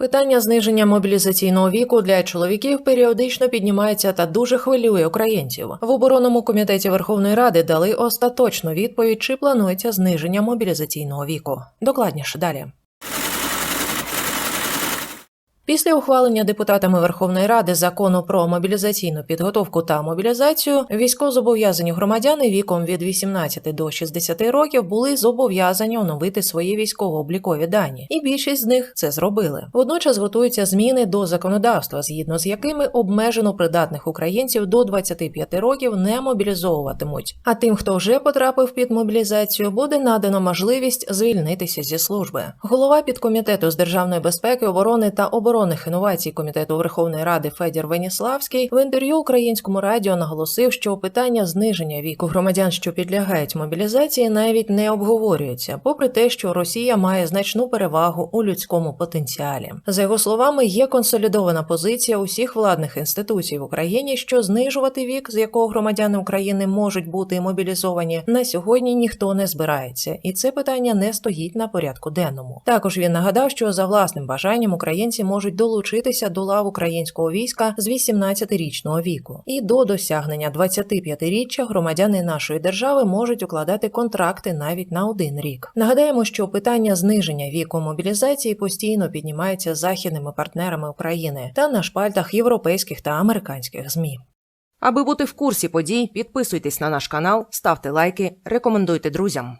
Питання зниження мобілізаційного віку для чоловіків періодично піднімається та дуже хвилює українців. В оборонному комітеті Верховної Ради дали остаточну відповідь, чи планується зниження мобілізаційного віку. Докладніше далі. Після ухвалення депутатами Верховної Ради закону про мобілізаційну підготовку та мобілізацію військовозобов'язані громадяни віком від 18 до 60 років були зобов'язані оновити свої військово-облікові дані, і більшість з них це зробили. Водночас готуються зміни до законодавства, згідно з якими обмежено придатних українців до 25 років не мобілізовуватимуть. А тим, хто вже потрапив під мобілізацію, буде надано можливість звільнитися зі служби. Голова підкомітету з державної безпеки, оборони та оборонних інновацій комітету Верховної Ради Федір Веніславський в інтерв'ю українському радіо наголосив, що питання зниження віку громадян, що підлягають мобілізації, навіть не обговорюється, попри те, що Росія має значну перевагу у людському потенціалі. За його словами, є консолідована позиція усіх владних інституцій в Україні, що знижувати вік, з якого громадяни України можуть бути мобілізовані, на сьогодні ніхто не збирається, і це питання не стоїть на порядку денному. Також він нагадав, що за власним бажанням українці можуть долучитися до лав українського війська з 18-річного віку, і до досягнення 25-річчя громадяни нашої держави можуть укладати контракти навіть на один рік. Нагадаємо, що питання зниження віку мобілізації постійно піднімається західними партнерами України та на шпальтах європейських та американських змі. Аби бути в курсі подій, підписуйтесь на наш канал, ставте лайки, рекомендуйте друзям.